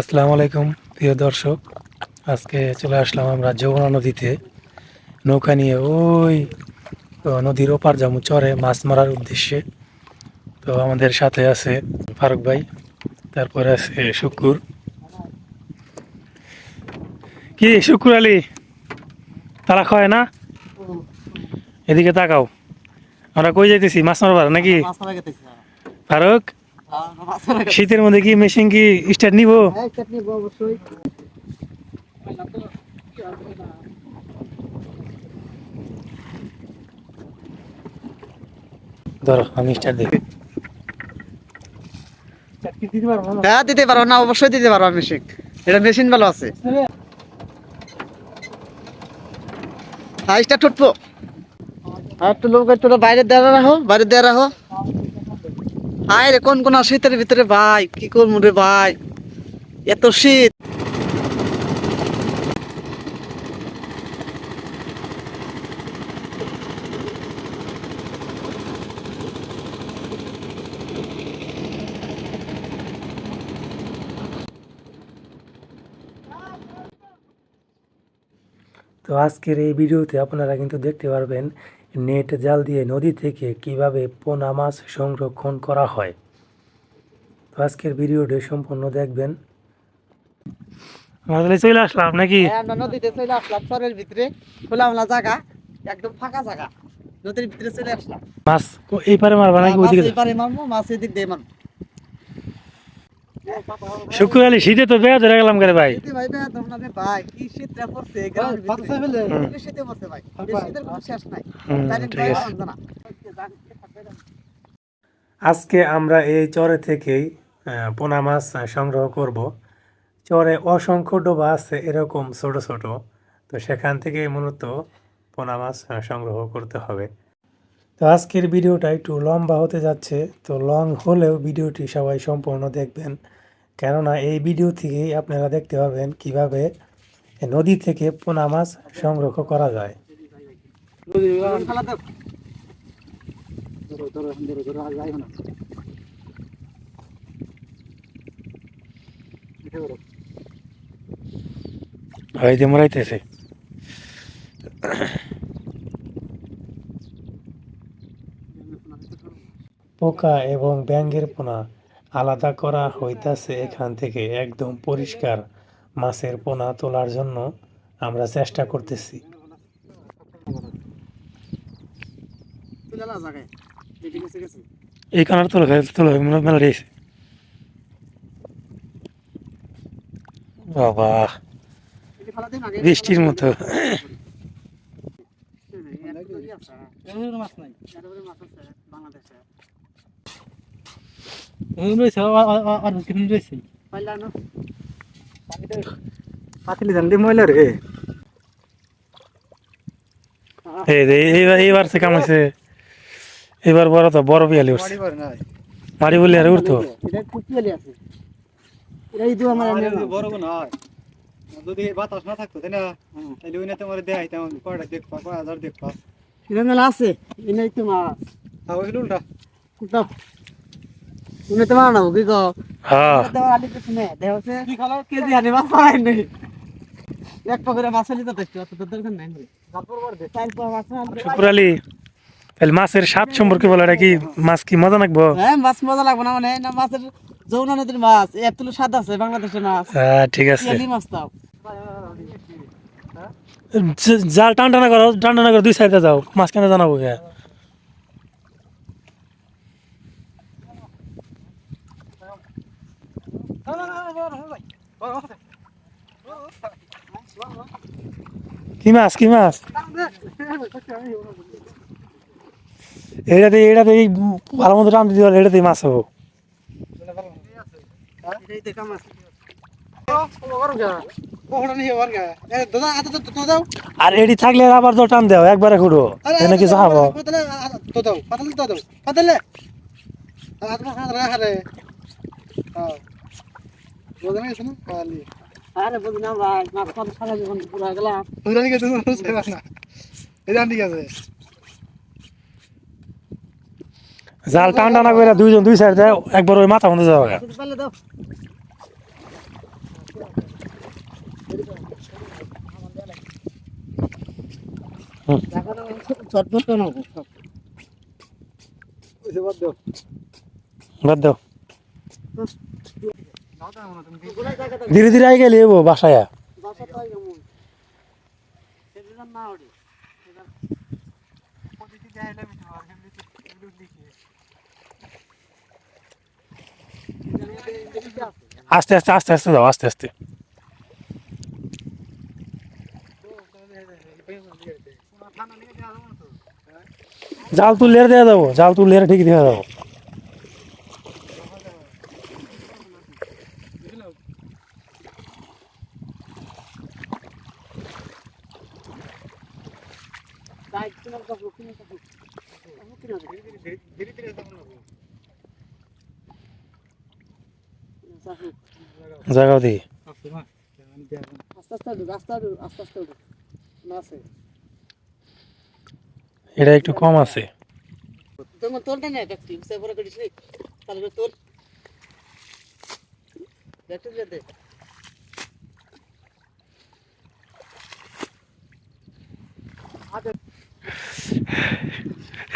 আসসালামু আলাইকুম প্রিয় দর্শক। আজকে চলে আসলাম আমরা যমুনা নদীতে। নৌকা নিয়ে ওই নদীর ওপার যাব চরে মাছ মারার উদ্দেশ্যে। তো আমাদের সাথে আছে ফারুক ভাই তারপরে আছে শুকুর। কি শুকুর আলী? তারা খায় না? এদিকে তাকাও। আমরা কই যাইতেছি? মাছ মারবার নাকি? ফারুক? শীতের মধ্যে কি মেশিন কি স্টার্ট নিব? হ্যাঁ ধরো আমি স্টার্ট দেখি হ্যাঁ দিতে পারো না অবশ্যই দিতে পারো মেশিন এটা মেশিন ভালো আছে। হ্যাঁ স্টার্ট উঠবো। আর একটু লোক একটু বাইরে দেওয়া রাখো বাইরে দেওয়া রাখো। হায় রে, কোন কোন শীতের ভিতরে ভাই? কি করব রে ভাই? এত শীত। তো আজকের এই ভিডিওতে আপনারা কিন্তু দেখতে পারবেন নেট জাল দিয়ে নদী থেকে কীভাবে পোনা মাছ সংরক্ষণ করা হয়? তো আজকের ভিডিওটি সম্পূর্ণ দেখবেন। চলে আসলাম নাকি? হ্যাঁ, আমরা নদীতে চলে আসলাম চরের ভিতরে খোলামেলা জায়গা একদম ফাঁকা জায়গা। নদীর ভিতরে চলে আসলাম। মাছ এই পারে মারবা নাকি মাছ এই পারে মারবো মাছ এদিক দিয়ে মারবো। শুক্র আলী শীতে তো বেয়া ধরে গেলাম করে ভাই। শীতে ভাই ভাই তোমরা যে ভাই। কি শীতটা পড়ছে? গ্রামের ভিতরে। কি শীতে পড়ছে ভাই। এই শীতের কোনো শেষ নাই। হুম, ডাইরেক্ট ঠিক ভাই আছে। জানা আজকে আমরা এই চরে থেকেই পোনা মাছ সংগ্রহ করব। চরে অসংখ্য ডোবা আছে এরকম ছোট ছোট। তো সেখান থেকে মূলত পোনা মাছ সংগ্রহ করতে হবে। তো আজকের ভিডিওটা একটু লম্বা হতে যাচ্ছে। তো লং হলেও ভিডিওটি সবাই সম্পূর্ণ দেখবেন। কেননা এই ভিডিও থেকেই আপনারা দেখতে পাবেন কীভাবে নদী থেকে পোনা মাছ সংগ্রহ করা যায়। মরাইতেছে। পোকা এবং ব্যাঙের পোনা। আলাদা করা হইতাছে এখান থেকে একদম পরিষ্কার মাছের পোনা তোলার জন্য আমরা চেষ্টা করতেছি। এই কানার তোলা তোলা মেলা রয়েছে বাবা বৃষ্টির মতো। মাছ নাই। এরপরে আছে বাংলাদেশে পাইলা না পাতিলি জানলি ময়লা রে। এইবার সে কামাইছে এবার বড় তো বড় বিয়ালি উঠছে। মারি বলি আর উঠতো? আছে। এটা ইদু আমার এনে না। বড় কোন হয় যদি বাতাস না থাকতো তাই না? তাহলে ওই না তোমার দেখাইতাম কয়টা দেখবা কয় হাজার দেখবা আছে এনে তো মাছ। আর ওই উল্টা। কুটা তুমি তো কি হ্যাঁ। দেওয়া আলি তো শুনে দেওয়া হচ্ছে কেজি আনি মাছ পাই নাই। এক পকেটে মাছ আলি তো দেখছি অত দরকার নাই তারপর করে দে তারপর মাছ আনতে তাহলে মাছের স্বাদ সম্পর্কে বলে এটা কি মাছ কি মজা লাগবো? হ্যাঁ মাছ মজা লাগবে না মানে না মাছের যৌনা নদীর মাছ এত স্বাদ আছে বাংলাদেশের মাছ। হ্যাঁ ঠিক আছে। মাছ জাল টান টানা করো টান টানা করো দুই সাইডে যাও মাছ কেন জানাব কে। কি মাছ কি মাছ এটাতে এটাতে ভালো মতো টান দিতে পারলে এটাতেই মাছ হব আর এডি থাকলে আবার তো টান দেও একবারে খুঁড়ো এনে কি চাহাবো পাতলে পাতলে পাতলে হাত মা হাত রাখা রে হ্যাঁ বোঝা গেছে না কালি আরে বুঝি না ভাই মাছ কত সারা জীবন পুরা গেলাম। নিয়ে না। এটা ঠিক আছে। জাল টান টানা করে দুইজন দুই সাইড দেয় একবার ওই মাথা বন্ধ যাওয়া বাদ দাও বাদ দাও নাও তো এমন তুমি ধীরে ধীরে আই গেলে এবো বাসায়। আস্তে আস্তে আস্তে আস্তে যাও, আস্তে আস্তে। জাল তুললে দেওয়া যাব, জাল তুললে ঠিক দেওয়া যাব তাই তোমার কাপড় কিনে কাপড় কিনে ধীরে ধীরে ধীরে ধীরে যাব না কাপড় জাগাও দিই আচ্ছা মা আমি দেখো আস্তে আস্তে উঠুক আস্তে আস্তে না আছে এটা একটু কম আছে। তোমার ব্যক্তি সে পরে করিস নি তাহলে তোর ব্যক্তি দে টাকা দিও ঠিক আছে না